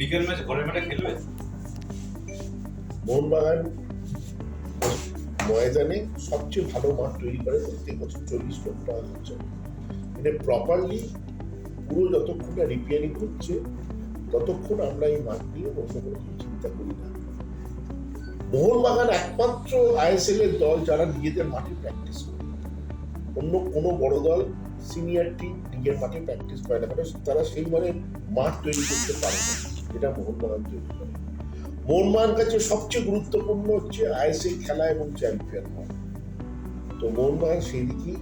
লিগের ম্যাচ ঘরের মাঠে খেলবে? মোহনবাগান ময়দানে সবচেয়ে ভালো মাঠ তৈরি করে প্রত্যেক বছর চল্লিশ লক্ষ টাকা খরচা মানে প্রপারলি পুরো যতক্ষণ না রিপেয়ারিং হচ্ছে ততক্ষণ আমরা এই মাঠ নিয়ে অন্য কোনো কিছু চিন্তা করি না। মোহনবাগান একমাত্র আইএসএল এর দল যারা নিজেদের মাঠে প্র্যাকটিস করে। অন্য কোনো বড় দল সিনিয়র টিম নিজের মাঠে প্র্যাকটিস করে না, কারণ তারা সেই মানে মাঠ তৈরি করতে পারে না, যেটা মোহনবাগান তৈরি করে। মোহনবাগান কাছে সবচেয়ে গুরুত্বপূর্ণ হচ্ছে আইএসএল খেলা এবং চ্যাম্পিয়ন হওয়া। তো মোহনবাগান সেই দিকেই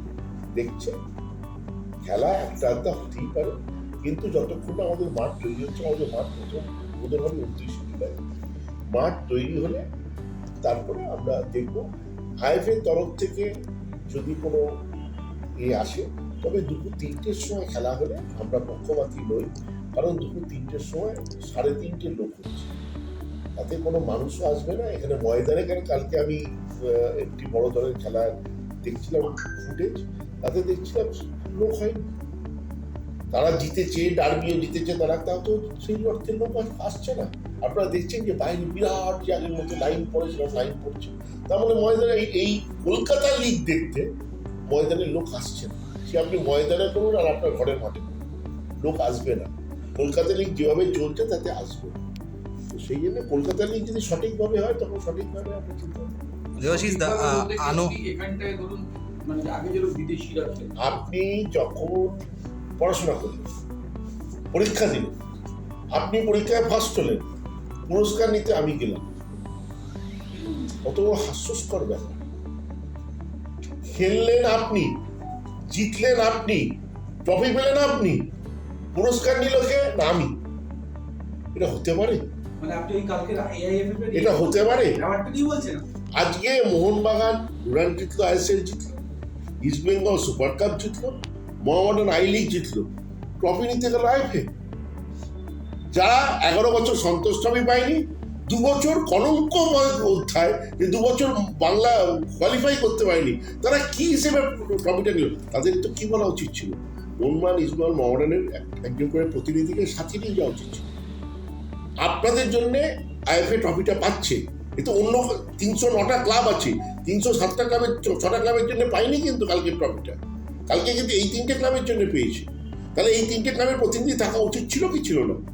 দেখছে। খেলা একটা আধটা হতেই পারে, কিন্তু যতক্ষণ না আমাদের মাঠ তৈরি হচ্ছে, আমাদের মাঠ প্রথম উদ্বোধন হবে উনত্রিশে জুলাই। মাঠ তৈরি হলে তারপরে আমরা দেখব। আইএফের তরফ থেকে যদি কোনো এ আসে তবে দুপুর তিনটের সময় খেলা হলে আমরা পক্ষপাতী নই, কারণ দুপুর তিনটের সময় সাড়ে তিনটে লোক হচ্ছে। তাতে কোনো মানুষও আসবে না। এখানে ময়দানে কেন কালকে আমি একটি বড় দলের খেলা দেখছিলাম ফুটেজ তাতে দেখছিলাম লোক হয়নি। তারা জিতেছে, ডার্বিও জিতেছে, তারা, তাও তো সেই অর্থের লোক আস- আসছে না। আপনারা দেখছেন যে বাইরে বিরাট যে আগের মতো লাইন পড়েছিল, লাইন পড়ছে। তার মানে ময়দানে এই- কলকাতা লিগ দেখতে ময়দানে লোক আসছে না। সে আপনি ময়দানে করুন আর আপনার ঘরের মাঠে করুন লোক আসবে না। কলকাতা লিগ যেভাবে চলছে তাতে আসবে না। তো সেই জন্য কলকাতা লিগ যদি সঠিকভাবে হয় তখন সঠিকভাবে চিন্তা মানে আপনি যখন পড়াশোনা করলেন পরীক্ষা দিলেন আপনি পরীক্ষায় ফার্স্ট হলেন পুরস্কার নিতে আমি গেলাম। কত বড় হাস্যস্কর ব্যাপার। খেললেন আপনি জিতলেন আপনি ট্রফি পেলেন আপনি পুরস্কার নিল কে? না আমি। এটা হতে পারে। মানে এটা হতে পারে। আজকে মোহনবাগান ডুরান্ট জিতলো আইএসএল জিতলো ইস্ট বেঙ্গল সুপার কাপ জিতলো মোহামেডান আই লিগ জিতলো ট্রফি নিতে গেল আইফে যারা এগারো বছর সন্তোষ ট্রফি পায়নি দু বছর কলঙ্ক অধ্যায়, যে দু বছর বাংলা কোয়ালিফাই করতে পারেনি, তারা কি হিসেবে ট্রফিটা নিল? তাদের তো কি বলা উচিত ছিল? মোহনবাগান ইসমাল মোহামেডানের এক- একজন করে প্রতিনিধিকে সাথে নিয়ে যাওয়া উচিত ছিল। আপনাদের জন্যে আইএফএ ট্রফিটা পাচ্ছে। এ তো অন্য তিনশো নটা ক্লাব আছে। তিনশো সাতটা ক্লাবের ছটা ক্লাবের জন্য পাইনি কিন্তু কালকে ট্রফিটা কালকে কিন্তু এই তিনটে ক্লাবের জন্য পেয়েছে। তাহলে এই তিনটে ক্লাবের প্রতিনিধি থাকা উচিত ছিল কি ছিল না?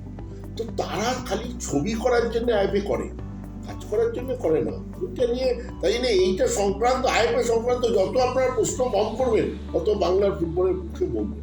তো তারা খালি ছবি করার জন্য আইপি করে, কাজ করার জন্য করে না। এটা নিয়ে তাই জন্য এইটা সংক্রান্ত, আইপি সংক্রান্ত যত আপনারা প্রশ্ন কম করবেন, তত বাংলার ফুটবলের পক্ষে বলবেন।